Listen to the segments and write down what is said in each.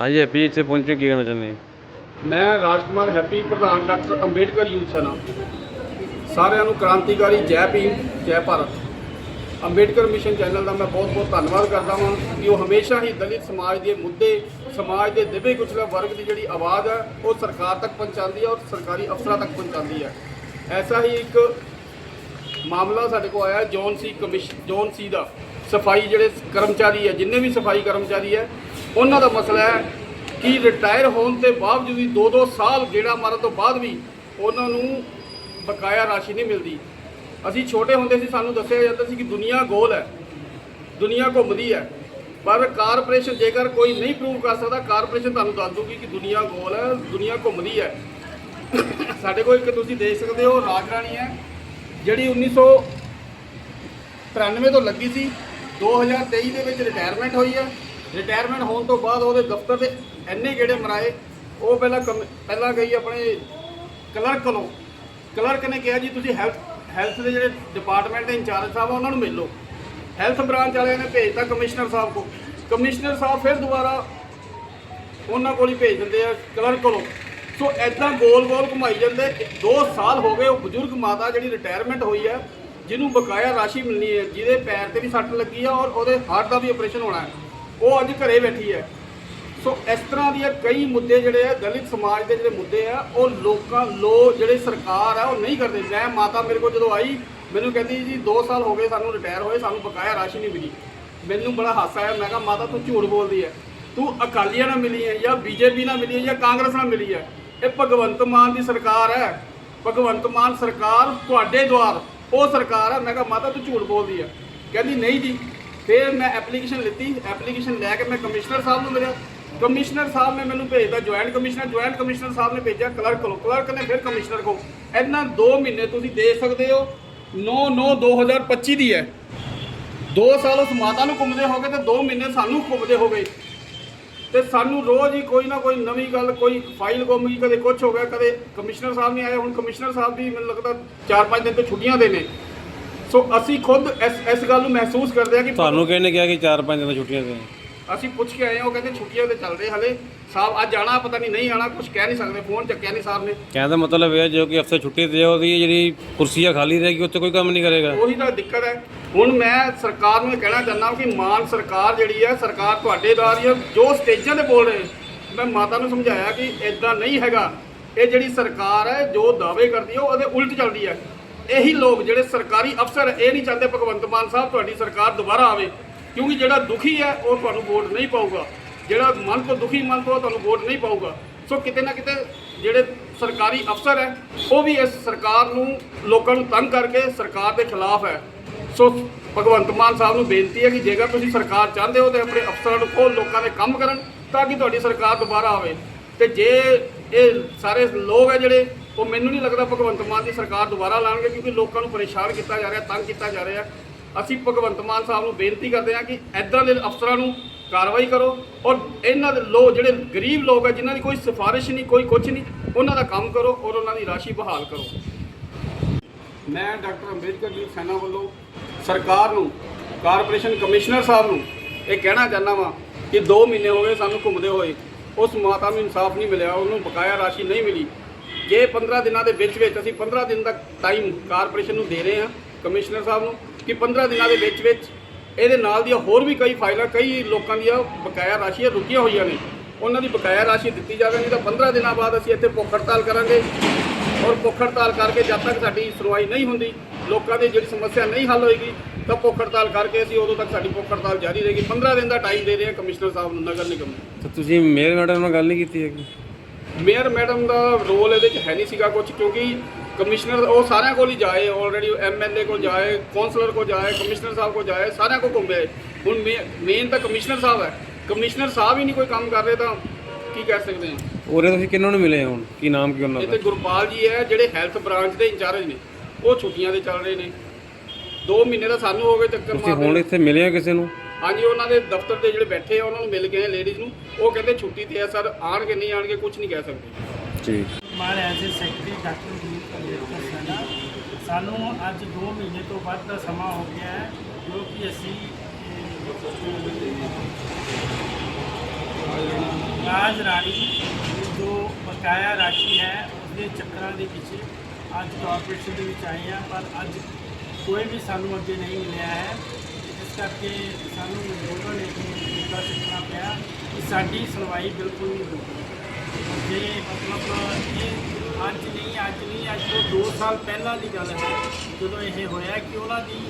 ਹਾਂਜੀ ਹੈਪੀ ਇੱਥੇ ਪਹੁੰਚੇ, ਕੀ ਕਹਿਣਾ ਚਾਹੁੰਦੇ ਹੋ? ਮੈਂ ਰਾਜਕੁਮਾਰ ਹੈਪੀ, ਪ੍ਰਧਾਨ ਡਾਕਟਰ ਅੰਬੇਡਕਰ ਯੂਥ ਸੈਨਾ। ਸਾਰਿਆਂ ਨੂੰ ਕ੍ਰਾਂਤੀਕਾਰੀ ਜੈ ਭੀਮ, ਜੈ ਭਾਰਤ। ਅੰਬੇਡਕਰ ਮਿਸ਼ਨ ਚੈਨਲ ਦਾ ਮੈਂ ਬਹੁਤ ਬਹੁਤ ਧੰਨਵਾਦ ਕਰਦਾ ਹਾਂ ਕਿ ਉਹ ਹਮੇਸ਼ਾ ਹੀ ਦਲਿਤ ਸਮਾਜ ਦੇ ਮੁੱਦੇ, ਸਮਾਜ ਦੇ ਦਿਵੇ ਕੁਚਲੇ ਵਰਗ ਦੀ ਜਿਹੜੀ ਆਵਾਜ਼ ਹੈ, ਉਹ ਸਰਕਾਰ ਤੱਕ ਪਹੁੰਚਾਉਂਦੀ ਹੈ ਔਰ ਸਰਕਾਰੀ ਅਫਸਰਾਂ ਤੱਕ ਪਹੁੰਚਾਉਂਦੀ ਹੈ। ਐਸਾ ਹੀ ਇੱਕ ਮਾਮਲਾ ਸਾਡੇ ਕੋਲ ਆਇਆ, ਜੌਨ ਸੀ ਕਮਿਸ਼ਨ ਜੌਨ ਸੀ ਦਾ। ਸਫ਼ਾਈ ਜਿਹੜੇ ਕਰਮਚਾਰੀ ਹੈ, ਜਿੰਨੇ ਵੀ ਸਫ਼ਾਈ ਕਰਮਚਾਰੀ ਹੈ ਉਹਨਾਂ ਦਾ ਮਸਲਾ ਹੈ ਕਿ ਰਿਟਾਇਰ ਹੋਣ ਦੇ ਬਾਵਜੂਦ ਵੀ 2-2 ਸਾਲ ਗੇੜਾ ਮਾਰਨ ਤੋਂ ਬਾਅਦ ਵੀ ਉਹਨਾਂ ਨੂੰ ਬਕਾਇਆ ਰਾਸ਼ੀ ਨਹੀਂ ਮਿਲਦੀ। ਅਸੀਂ ਛੋਟੇ ਹੁੰਦੇ ਸੀ ਸਾਨੂੰ ਦੱਸਿਆ ਜਾਂਦਾ ਸੀ ਕਿ ਦੁਨੀਆ ਗੋਲ ਹੈ, ਦੁਨੀਆ ਘੁੰਮਦੀ ਹੈ। ਪਰ ਕਾਰਪੋਰੇਸ਼ਨ ਜੇਕਰ ਕੋਈ ਨਹੀਂ ਪ੍ਰੂਵ ਕਰ ਸਕਦਾ, ਕਾਰਪੋਰੇਸ਼ਨ ਤੁਹਾਨੂੰ ਦੱਸ ਦੂਗੀ ਕਿ ਦੁਨੀਆ ਗੋਲ ਹੈ, ਦੁਨੀਆ ਘੁੰਮਦੀ ਹੈ। ਸਾਡੇ ਕੋਲ ਇੱਕ ਤੁਸੀਂ ਦੇਖ ਸਕਦੇ ਹੋ ਰਾਜ ਰਾਣੀ ਹੈ, ਜਿਹੜੀ 1993 ਤੋਂ ਲੱਗੀ ਸੀ। 2023 ਦੇ ਵਿੱਚ ਰਿਟਾਇਰਮੈਂਟ ਹੋਈ ਹੈ। ਰਿਟਾਇਰਮੈਂਟ ਹੋਣ ਤੋਂ ਬਾਅਦ ਉਹਦੇ ਦਫ਼ਤਰ ਦੇ ਇੰਨੇ ਗੇੜੇ ਮਰਾਏ, ਉਹ ਪਹਿਲਾਂ ਕਮ- ਪਹਿਲਾਂ ਗਈ ਆਪਣੇ ਕਲਰਕ ਕੋਲੋਂ ਕਲਰਕ ਨੇ ਕਿਹਾ, ਜੀ, ਤੁਸੀਂ ਹੈਲਥ ਹੈਲਥ ਦੇ ਜਿਹੜੇ ਡਿਪਾਰਟਮੈਂਟ ਦੇ ਇੰਚਾਰਜ ਸਾਹਿਬ ਆ ਉਹਨਾਂ ਨੂੰ ਮਿਲ। ਲਓ ਹੈਲਥ ਬ੍ਰਾਂਚ ਵਾਲਿਆਂ ਨੇ ਭੇਜਤਾ ਕਮਿਸ਼ਨਰ ਸਾਹਿਬ ਕੋ ਕਮਿਸ਼ਨਰ ਸਾਹਿਬ ਫਿਰ ਦੁਬਾਰਾ ਉਹਨਾਂ ਕੋਲ ਹੀ ਭੇਜ ਦਿੰਦੇ ਆ ਕਲਰਕ ਕੋਲੋਂ ਸੋ ਐਦਾਂ ਗੋਲ-ਗੋਲ ਘੁਮਾਈ ਜਾਂਦੇ। 2 ਸਾਲ ਹੋ ਗਏ ਉਹ ਬਜ਼ੁਰਗ ਮਾਤਾ ਜਿਹੜੀ ਰਿਟਾਇਰਮੈਂਟ ਹੋਈ ਹੈ ਜਿਹਨੂੰ ਬਕਾਇਆ ਰਾਸ਼ੀ ਮਿਲਣੀ ਹੈ, ਜਿਹਦੇ ਪੈਰ ਤੇ ਵੀ ਸੱਟ ਲੱਗੀ ਆ ਔਰ ਉਹਦੇ ਹਾਰਟ ਦਾ ਵੀ ਆਪਰੇਸ਼ਨ ਹੋਣਾ ਹੈ। ਉਹ ਅੱਜ ਘਰੇ ਬੈਠੀ ਹੈ। ਸੋ ਇਸ ਤਰ੍ਹਾਂ ਦੀਆਂ ਕਈ ਮੁੱਦੇ ਜਿਹੜੇ ਆ, ਦਲਿਤ ਸਮਾਜ ਦੇ ਜਿਹੜੇ ਮੁੱਦੇ ਆ, ਉਹ ਲੋਕਾਂ ਲੋ ਜਿਹੜੇ ਸਰਕਾਰ ਆ, ਉਹ ਨਹੀਂ ਕਰਦੇ। ਮੈਂ ਮਾਤਾ ਮੇਰੇ ਕੋਲ ਜਦੋਂ ਆਈ, ਮੈਨੂੰ ਕਹਿੰਦੀ ਜੀ 2 ਸਾਲ ਹੋ ਗਏ ਸਾਨੂੰ ਰਿਟਾਇਰ ਹੋਏ, ਸਾਨੂੰ ਬਕਾਇਆ ਰਾਸ਼ੀ ਨਹੀਂ ਮਿਲੀ। ਮੈਨੂੰ ਬੜਾ ਹਾਸਾ ਆਇਆ, ਮੈਂ ਕਿਹਾ, ਮਾਤਾ ਤੂੰ ਝੂਠ ਬੋਲਦੀ ਹੈ। ਤੂੰ ਅਕਾਲੀਆਂ ਨਾਲ ਮਿਲੀ ਹੈ ਜਾਂ ਬੀਜੇਪੀ ਨਾਲ ਮਿਲੀ ਹੈ ਜਾਂ ਕਾਂਗਰਸ ਨਾਲ ਮਿਲੀ ਹੈ? ਇਹ ਭਗਵੰਤ ਮਾਨ ਦੀ ਸਰਕਾਰ ਹੈ। ਭਗਵੰਤ ਮਾਨ ਸਰਕਾਰ, ਤੁਹਾਡੇ ਦੁਆਰ, ਉਹ ਸਰਕਾਰ ਹੈ। ਮੈਂ ਕਿਹਾ, ਮਾਤਾ ਤੂੰ ਝੂਠ ਬੋਲਦੀ ਹੈ। ਕਹਿੰਦੀ, ਨਹੀਂ ਜੀ ਫਿਰ ਮੈਂ ਐਪਲੀਕੇਸ਼ਨ ਲਿੱਤੀ ਐਪਲੀਕੇਸ਼ਨ ਲੈ ਕੇ ਮੈਂ ਕਮਿਸ਼ਨਰ ਸਾਹਿਬ ਨੂੰ ਮਿਲਿਆ। ਕਮਿਸ਼ਨਰ ਸਾਹਿਬ ਨੇ ਮੈਨੂੰ ਭੇਜਦਾ ਜੁਆਇੰਟ ਕਮਿਸ਼ਨਰ ਜੁਆਇੰਟ ਕਮਿਸ਼ਨਰ ਸਾਹਿਬ ਨੇ ਭੇਜਿਆ ਕਲਰਕ ਕੋਲ। ਕਲਰਕ ਨੇ ਫਿਰ ਕਮਿਸ਼ਨਰ ਕੋਲ। ਇਹਨਾਂ 2 ਮਹੀਨੇ ਤੁਸੀਂ ਦੇ ਸਕਦੇ ਹੋ। 9 9 2025 ਦੀ ਹੈ। 2 ਸਾਲ ਉਸ ਮਾਤਾ ਨੂੰ ਘੁੰਮਦੇ ਹੋ ਗਏ ਤੇ 2 ਮਹੀਨੇ ਸਾਨੂੰ ਘੁੰਮਦੇ ਹੋ ਗਏ। ਤੇ ਸਾਨੂੰ ਰੋਜ਼ ਹੀ ਕੋਈ ਨਾ ਕੋਈ ਨਵੀਂ ਗੱਲ, ਕੋਈ ਫਾਈਲ ਗੁੰਮ ਗਈ, ਕਦੇ ਕੁਝ ਹੋ ਗਿਆ, ਕਦੇ ਕਮਿਸ਼ਨਰ ਸਾਹਿਬ ਨਹੀਂ ਆਏ ਹੁਣ ਕਮਿਸ਼ਨਰ ਸਾਹਿਬ ਵੀ ਮੈਨੂੰ ਲੱਗਦਾ 4-5 ਦਿਨ ਤੋਂ ਛੁੱਟੀਆਂ ਦੇ ਨੇ। ਸੋ ਅਸੀਂ ਖੁਦ ਇਸ ਇਸ ਗੱਲ ਨੂੰ ਮਹਿਸੂਸ ਕਰਦੇ ਆ ਕਿ ਤੁਹਾਨੂੰ ਕਿਹਨੇ ਕਿਹਾ ਕਿ 4-5 ਦਿਨ ਛੁੱਟੀਆਂ ਦੇ ਅਸੀਂ ਪੁੱਛ ਕੇ ਆਏ ਹਾਂ ਉਹ ਕਹਿੰਦੇ ਛੁੱਟੀਆਂ ਤੇ ਚੱਲਦੇ ਹਲੇ। ਸਾਹਿਬ ਅੱਜ ਆਣਾ ਪਤਾ ਨਹੀਂ ਨਹੀਂ ਆਣਾ ਕੁਝ ਕਹਿ ਨਹੀਂ ਸਕਦੇ ਫੋਨ ਚੱਕਿਆ ਨਹੀਂ ਸਾਹਿਬ ਨੇ। ਕਹਿਣ ਦਾ ਮਤਲਬ ਇਹ ਹੈ ਜੋ ਕਿ ਅਫਸਰ ਛੁੱਟੀ ਤੇ ਉਹਦੀ ਜਿਹੜੀ ਕੁਰਸੀਆਂ ਖਾਲੀ ਰਹੇਗੀ ਉੱਥੇ ਕੋਈ ਕੰਮ ਨਹੀਂ ਕਰੇਗਾ। ਉਹੀ ਤਾਂ ਦਿੱਕਤ ਹੈ। ਹੁਣ ਮੈਂ ਸਰਕਾਰ ਨੂੰ ਇਹ ਕਹਿਣਾ ਚਾਹੁੰਦਾ ਕਿ ਮਾਨ ਸਰਕਾਰ ਜਿਹੜੀ ਹੈ ਸਰਕਾਰ ਤੁਹਾਡੇ ਹੀ ਹੈ ਜੋ ਸਟੇਜਾਂ ਤੇ ਬੋਲ ਰਹੇ। ਮੈਂ ਮਾਤਾ ਨੂੰ ਸਮਝਾਇਆ ਕਿ ਇਦਾਂ ਨਹੀਂ ਹੈਗਾ। ਇਹ ਜਿਹੜੀ ਸਰਕਾਰ ਹੈ ਜੋ ਦਾਅਵੇ ਕਰਦੀ ਹੈ ਉਹ ਉਹਦੇ ਉਲਟ ਚੱਲਦੀ ਹੈ। ਇਹੀ ਲੋਕ ਜਿਹੜੇ ਸਰਕਾਰੀ ਅਫਸਰ ਇਹ ਨਹੀਂ ਚਾਹੁੰਦੇ ਭਗਵੰਤ ਮਾਨ ਸਾਹਿਬ ਤੁਹਾਡੀ ਸਰਕਾਰ ਦੁਬਾਰਾ ਆਵੇ, ਕਿਉਂਕਿ ਜਿਹੜਾ ਦੁਖੀ ਹੈ ਉਹ ਤੁਹਾਨੂੰ ਵੋਟ ਨਹੀਂ ਪਾਊਗਾ। ਜਿਹੜਾ ਮਨ ਤੋਂ ਦੁਖੀ ਮਨ ਤੋਂ ਤੁਹਾਨੂੰ ਵੋਟ ਨਹੀਂ ਪਾਊਗਾ। ਸੋ ਕਿਤੇ ਨਾ ਕਿਤੇ ਜਿਹੜੇ ਸਰਕਾਰੀ ਅਫਸਰ ਹੈ, ਉਹ ਵੀ ਇਸ ਸਰਕਾਰ ਨੂੰ, ਲੋਕਾਂ ਨੂੰ ਤੰਗ ਕਰਕੇ ਸਰਕਾਰ ਦੇ ਖਿਲਾਫ ਹੈ। ਸੋ ਭਗਵੰਤ ਮਾਨ ਸਾਹਿਬ ਨੂੰ ਬੇਨਤੀ ਹੈ ਕਿ ਜੇਕਰ ਤੁਸੀਂ ਸਰਕਾਰ ਚਾਹੁੰਦੇ ਹੋ ਤੇ ਆਪਣੇ ਅਫਸਰਾਂ ਨੂੰ ਕਹੋ ਲੋਕਾਂ ਦੇ ਕੰਮ ਕਰਨ, ਤਾਂ ਕਿ ਤੁਹਾਡੀ ਸਰਕਾਰ ਦੁਬਾਰਾ ਆਵੇ। ਤੇ ਜੇ ਇਹ ਸਾਰੇ ਲੋਕ ਹੈ ਜਿਹੜੇ ਉਹ ਮੈਨੂੰ ਨਹੀਂ ਲੱਗਦਾ ਭਗਵੰਤ ਮਾਨ ਦੀ ਸਰਕਾਰ ਦੁਬਾਰਾ ਲਾਣਗੇ ਕਿਉਂਕਿ ਲੋਕਾਂ ਨੂੰ ਪਰੇਸ਼ਾਨ ਕੀਤਾ ਜਾ ਰਿਹਾ, ਤੰਗ ਕੀਤਾ ਜਾ ਰਿਹਾ। ਅਸੀਂ ਭਗਵੰਤ ਮਾਨ ਸਾਹਿਬ ਨੂੰ ਬੇਨਤੀ ਕਰਦੇ ਹਾਂ ਕਿ ਐਦਾਂ ਦੇ ਅਫਸਰਾਂ ਨੂੰ ਕਾਰਵਾਈ ਕਰੋ ਔਰ ਇਹਨਾਂ ਦੇ ਲੋਕ ਜਿਹੜੇ ਗਰੀਬ ਲੋਕ ਹੈ ਜਿਨ੍ਹਾਂ ਦੀ ਕੋਈ ਸਿਫਾਰਿਸ਼ ਨਹੀਂ, ਕੋਈ ਕੁਝ ਨਹੀਂ, ਉਹਨਾਂ ਦਾ ਕੰਮ ਕਰੋ ਔਰ ਉਹਨਾਂ ਦੀ ਰਾਸ਼ੀ ਬਹਾਲ ਕਰੋ। ਮੈਂ ਡਾਕਟਰ ਅੰਬੇਦਕਰ ਜੀ ਸੈਨਾ ਵੱਲੋਂ ਸਰਕਾਰ ਨੂੰ, ਕਾਰਪੋਰੇਸ਼ਨ ਕਮਿਸ਼ਨਰ ਸਾਹਿਬ ਨੂੰ ਇਹ ਕਹਿਣਾ ਚਾਹੁੰਦਾ ਵਾਂ ਕਿ 2 ਮਹੀਨੇ ਹੋ ਗਏ ਸਾਨੂੰ ਘੁੰਮਦੇ ਹੋਏ। ਉਸ ਮਾਤਾ ਨੂੰ ਇਨਸਾਫ ਨਹੀਂ ਮਿਲਿਆ, ਉਹਨੂੰ ਬਕਾਇਆ ਰਾਸ਼ੀ ਨਹੀਂ ਮਿਲੀ। ਜੇ 15 ਦਿਨਾਂ ਦੇ ਵਿੱਚ ਵਿੱਚ ਅਸੀਂ 15 ਦਿਨ ਦਾ ਟਾਈਮ ਕਾਰਪੋਰੇਸ਼ਨ ਨੂੰ ਦੇ ਰਹੇ ਹਾਂ ਕਮਿਸ਼ਨਰ ਸਾਹਿਬ ਨੂੰ, ਕਿ 15 ਦਿਨਾਂ ਦੇ ਵਿੱਚ ਵਿੱਚ ਇਹਦੇ ਨਾਲ ਦੀਆਂ ਹੋਰ ਵੀ ਕਈ ਫਾਈਲਾਂ, ਕਈ ਲੋਕਾਂ ਦੀਆਂ ਬਕਾਇਆ ਰਾਸ਼ੀਆਂ ਰੁਕੀਆਂ ਹੋਈਆਂ ਨੇ। ਉਹਨਾਂ ਦੀ ਬਕਾਇਆ ਰਾਸ਼ੀ ਦਿੱਤੀ ਜਾਵੇ, ਨਹੀਂ ਤਾਂ 15 ਦਿਨਾਂ ਬਾਅਦ ਅਸੀਂ ਇੱਥੇ ਭੁੱਖ ਹੜਤਾਲ ਕਰਾਂਗੇ। ਔਰ ਭੁੱਖ ਹੜਤਾਲ ਕਰਕੇ ਜਦ ਤੱਕ ਸਾਡੀ ਸੁਣਵਾਈ ਨਹੀਂ ਹੁੰਦੀ, ਲੋਕਾਂ ਦੀ ਜਿਹੜੀ ਸਮੱਸਿਆ ਨਹੀਂ ਹੱਲ ਹੋਏਗੀ, ਤਾਂ ਭੁੱਖ ਹੜਤਾਲ ਕਰਕੇ ਅਸੀਂ ਉਦੋਂ ਤੱਕ ਸਾਡੀ ਭੁੱਖ ਹੜਤਾਲ ਜਾਰੀ ਰਹੇਗੀ। 15 ਦਿਨ ਦਾ ਟਾਈਮ ਦੇ ਰਹੇ ਹਾਂ ਕਮਿਸ਼ਨਰ ਸਾਹਿਬ ਨੂੰ, ਨਗਰ ਨਿਗਮ ਨੂੰ। ਤਾਂ ਤੁਸੀਂ ਮੇਅਰ ਮੈਡਮ ਨਾਲ ਗੱਲ ਨਹੀਂ ਕੀਤੀ ਹੈਗੀ। ਮੇਅਰ ਮੈਡਮ ਦਾ ਰੋਲ ਇਹਦੇ ਵਿੱਚ ਹੈ ਨਹੀਂ ਸੀਗਾ ਕੁਝ ਕਿਉਂਕਿ ਕਮਿਸ਼ਨਰ ਉਹ ਸਾਰਿਆਂ ਕੋਲ ਹੀ ਜਾਏ ਆਲਰੇਡੀ ਐਮਐਲਏ ਕੋਲ ਜਾਏ ਕੌਂਸਲਰ ਕੋਲ ਜਾਏ ਕਮਿਸ਼ਨਰ ਸਾਹਿਬ ਕੋਲ ਜਾਏ ਸਾਰਿਆਂ ਕੋਲ ਘੁੰਮੇ ਹੁਣ ਮੇਨ ਤਾਂ ਕਮਿਸ਼ਨਰ ਸਾਹਿਬ ਹੈ। ਕਮਿਸ਼ਨਰ ਸਾਹਿਬ ਹੀ ਨਹੀਂ ਕੋਈ ਕੰਮ ਕਰ ਰਹੇ ਤਾਂ ਕੀ ਕਹਿ ਸਕਦੇ ਹਾਂ? ਉਰੇ ਤੁਸੀਂ ਕਿਹਨਾਂ ਨੂੰ ਮਿਲੇ ਹੁਣ? ਕੀ ਨਾਮ ਕੀ ਉਹਨਾਂ ਇੱਥੇ ਦਾ? ਗੁਰਪਾਲ ਜੀ ਹੈ ਜਿਹੜੇ ਹੈਲਥ ਬ੍ਰਾਂਚ ਦੇ ਇੰਚਾਰਜ ਨੇ। ਉਹ ਛੁੱਟੀਆਂ ਦੇ ਚੱਲ ਰਹੇ ਨੇ। 2 ਮਹੀਨੇ ਦਾ ਸਾਨੂੰ ਹੋ ਗਏ ਚੱਕਰ ਤੁਸੀਂ ਹੁਣ ਇੱਥੇ ਮਿਲੇ ਹੋ ਕਿਸੇ ਨੂੰ? ਹਾਂਜੀ ਉਹਨਾਂ ਦੇ ਦਫ਼ਤਰ ਦੇ ਜਿਹੜੇ ਬੈਠੇ ਆ ਉਹਨਾਂ ਨੂੰ ਮਿਲ ਗਏ ਲੇਡੀਜ਼ ਨੂੰ। ਉਹ ਕਹਿੰਦੇ ਛੁੱਟੀ ਤੇ ਆ ਸਰ। ਆਣਗੇ ਨਹੀਂ ਆਣਗੇ ਕੁਝ ਨਹੀਂ ਕਹਿ ਸਕਦੇ। ਠੀਕ ਮਾਰ as a secretary doctor Ambedkar Sena ਸਾਨੂੰ ਅੱਜ 2 ਮਹੀਨੇ ਤੋਂ ਵੱਧ ਦਾ ਸਮਾਂ ਹੋ ਗਿਆ ਹੈ ਜੋ ਕਿ ਅਸੀਂ ਰਾਜ ਰਾਣੀ ਜੋ ਬਕਾਇਆ ਰਾਸ਼ੀ ਹੈ ਉਸਦੇ ਚੱਕਰਾਂ ਦੇ ਵਿੱਚ ਅੱਜ ਕਾਰਪੋਰੇਸ਼ਨ ਦੇ ਵਿੱਚ ਆਏ ਆ ਪਰ ਅੱਜ ਕੋਈ ਵੀ ਸਾਨੂੰ ਅੱਗੇ ਨਹੀਂ ਮਿਲਿਆ ਹੈ। ਇਸ ਕਰਕੇ ਸਾਨੂੰ ਉਹਨਾਂ ਨੇ ਮੁੱਦਾ ਚੱਕਣਾ ਪਿਆ ਕਿ ਸਾਡੀ ਸੁਣਵਾਈ ਬਿਲਕੁਲ ਨਹੀਂ ਹੋਈ ਜੇ ਮਤਲਬ ਇਹ ਅੱਜ ਨਹੀਂ ਅੱਜ ਨਹੀਂ, ਅੱਜ ਤੋਂ 2 ਸਾਲ ਪਹਿਲਾਂ ਦੀ ਗੱਲ ਹੈ, ਜਦੋਂ ਇਹ ਹੋਇਆ ਕਿ ਉਹਨਾਂ ਦੀ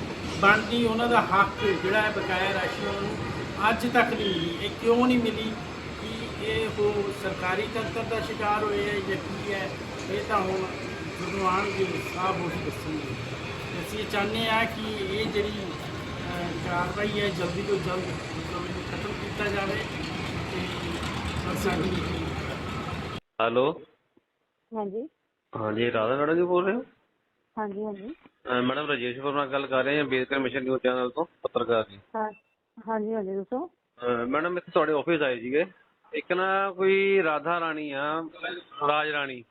ਬਣਦੀ, ਉਹਨਾਂ ਦਾ ਹੱਕ ਜਿਹੜਾ ਹੈ ਬਕਾਇਆ ਰਾਸ਼ੀ ਉਹਨਾਂ ਨੂੰ ਅੱਜ ਤੱਕ ਨਹੀਂ ਮਿਲੀ। ਇਹ ਕਿਉਂ ਨਹੀਂ ਮਿਲੀ ਕਿ ਇਹ ਉਹ ਸਰਕਾਰੀ ਤੰਤਰ ਦਾ ਸ਼ਿਕਾਰ ਹੋਏ ਹੈ ਜਾਂ ਕੀ ਹੈ? ਇਹ ਤਾਂ ਹੁਣ ਜਦੋਂ ਆਉਣਗੇ ਸਾਫ਼ ਹੋ ਦੱਸਣਗੇ। ਅਸੀਂ ਇਹ ਚਾਹੁੰਦੇ ਆ ਕਿ ਇਹ ਜਿਹੜੀ ਕਾਰਵਾਈ ਹੈ ਜਲਦੀ ਤੋਂ ਜਲਦ ਮਤਲਬ ਇਹਨੂੰ ਖਤਮ ਕੀਤਾ ਜਾਵੇ ਤੇ ਸਾਡੀ ਹੈਲੋ? ਹਾਂਜੀ। ਹਾਂਜੀ ਰਾਧਾ ਮੈਡਮ ਜੀ ਬੋਲ ਰਹੇ ਹੋ? ਹਾਂਜੀ ਹਾਂਜੀ। ਅਹ ਮੈਡਮ ਰਾਜੇਸ਼ ਵਰਮਾ ਗੱਲ ਕਰ ਰਹੇ ਹਾਂ ਅੰਬੇਦਕਰ ਮਿਸ਼ਨ ਨਿਊਜ਼ ਚੈਨਲ ਤੋਂ ਪੱਤਰਕਾਰ ਜੀ। ਹਾਂ ਹਾਂਜੀ ਹਾਂਜੀ ਦੱਸੋ। ਅਹ ਮੈਡਮ ਇੱਥੇ ਤੁਹਾਡੇ ਆਫਿਸ ਆਏ ਸੀਗੇ। ਇੱਕ ਨਾ ਕੋਈ ਰਾਧਾ ਰਾਣੀ ਆ ਰਾਜ ਰਾਣੀ।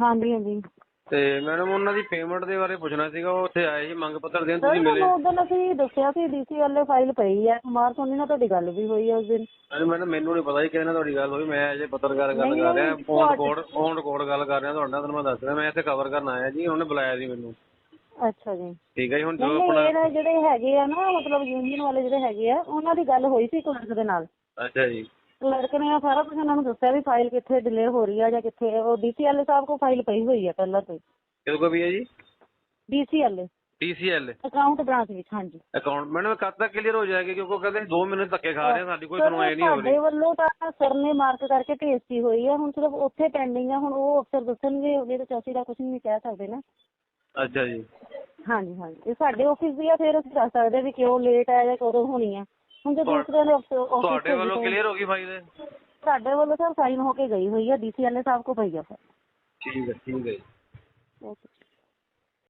ਹਾਂਜੀ ਹਾਂਜੀ। ਤੇ ਮੈਡਮ ਉਹਨਾਂ ਦੀ ਪੇਮੈਂਟ ਦੇ ਬਾਰੇ ਪੁੱਛਣਾ ਸੀਗਾ ਉਹ ਉੱਥੇ ਆਏ ਸੀ ਮੰਗ ਪੱਤਰ ਦੇਣ ਤੁਸੀਂ ਮਿਲੇ। ਤੁਹਾਨੂੰ ਉਦੋਂ ਅਸੀਂ ਦੱਸਿਆ ਸੀ ਡੀਸੀ ਵਾਲੇ ਫਾਈਲ ਪਈ ਹੈ ਕੁਮਾਰ ਸੋਨੀ ਨਾਲ ਤੁਹਾਡੀ ਗੱਲ ਵੀ ਹੋਈ ਹੈ ਉਸ ਦਿਨ। ਅਰੇ ਮੈਡਮ ਮੈਨੂੰ ਨਹੀਂ ਪਤਾ ਜੀ ਕਿਹਦੇ ਨਾਲ ਤੁਹਾਡੀ ਗੱਲ ਹੋਈ ਮੈਂ ਅਜੇ ਪੱਤਰਕਾਰ ਗੱਲ ਕਰ ਰਿਹਾ ਫੋਨ ਰਿਕਾਰਡ ਫੋਨ ਰਿਕਾਰਡ ਗੱਲ ਕਰ ਰਿਹਾ ਤੁਹਾਡੇ ਨਾਲ ਤੁਹਾਨੂੰ ਮੈਂ ਦੱਸ ਰਿਹਾ ਮੈਂ ਇੱਥੇ ਕਵਰ ਕਰਨ ਆਇਆ ਜੀ ਉਹਨੇ ਬੁਲਾਇਆ ਸੀ ਮੈਨੂੰ। ਅੱਛਾ ਜੀ। ਠੀਕ ਹੈ ਜੀ ਹੁਣ ਜੋ ਆਪਣਾ ਜਿਹੜੇ ਹੈਗੇ ਆ ਨਾ ਮਤਲਬ ਯੂਨੀਅਨ ਵਾਲੇ ਜਿਹੜੇ ਹੈਗੇ ਆ ਉਹਨਾਂ ਦੀ ਗੱਲ ਹੋਈ ਸੀ ਕਲਰਕ ਦੇ ਨਾਲ। ਅੱਛਾ ਜੀ। ਕਲਰਕ ਨੇ ਸਾਰਾ ਕੁਝ ਉਹਨਾਂ ਨੂੰ ਦੱਸਿਆ ਵੀ ਫਾਈਲ ਕਿੱਥੇ ਡਿਲੇ ਹੋ ਰਹੀ ਆ ਜਾਂ ਕਿੱਥੇ ਉਹ ਡੀਸੀ ਵਾਲੇ ਸਾਹਿਬ ਕੋਲ ਫਾਈਲ ਪਈ ਹੋਈ ਹੈ ਪਹਿਲਾਂ ਤੋਂ ਕਿਹਦੇ ਕੋ ਵੀ ਹੈ ਜੀ? ਡੀਸੀ ਵਾਲੇ TCL ਅਕਾਊਂਟ ਬ੍ਰਾਂਚ ਵਿੱਚ ਹਾਂਜੀ। ਅਕਾਊਂਟ ਮੈਡਮ ਕਦ ਤੱਕ ਕਲੀਅਰ ਹੋ ਜਾਏਗੀ? ਕਿਉਂਕਿ ਉਹ ਕਹਿੰਦੇ 2 ਮਹੀਨੇ ਧੱਕੇ ਖਾ ਰਹੇ ਆ, ਸਾਡੀ ਕੋਈ ਸੁਣਵਾਈ ਨਹੀਂ ਹੋ ਸਾਡੇ ਰਹੀ ਵੱਲੋਂ ਤਾਂ ਸਰ ਨੇ ਮਾਰਕ ਕਰਕੇ ਭੇਜਤੀ ਹੋਈ ਆ। ਹੁਣ ਸਿਰਫ ਉੱਥੇ ਪੈਂਡਿੰਗ ਆ। ਹੁਣ ਉਹ ਅਫਸਰ ਦੱਸਣਗੇ ਉਹਦੇ ਤੇ ਅਸੀਂ ਤਾਂ ਕੁਝ ਨਹੀਂ ਕਹਿ ਸਕਦੇ ਨਾ। ਅੱਛਾ ਜੀ। ਹਾਂਜੀ ਹਾਂਜੀ। ਇਹ ਸਾਡੇ ਆਫਿਸ ਦੀ ਆ ਫਿਰ ਅਸੀਂ ਦੱਸ ਸਕਦੇ ਵੀ ਕਿਉਂ ਲੇਟ ਆ ਜਾਂ ਕਦੋਂ ਹੋਣੀ ਆ। ਹੁਣ ਜੇ ਦੂਸਰੇ ਆਫਿਸ ਤੁਹਾਡੇ ਵੱਲੋਂ ਕਲੀਅਰ ਹੋ ਗਈ ਫਾਈਲ ਸਾਡੇ ਵੱਲੋਂ ਸਰ ਸਾਈਨ ਹੋ ਕੇ ਗਈ ਹੋਈ ਆ ਡੀਸੀ ਵਾਲੇ ਸਾਹਿਬ ਕੋ ਪਈ ਆ। ਸਰ ਠੀਕ ਹੈ ਠੀਕ ਹੈ ਜੀ। ਓਕੇ।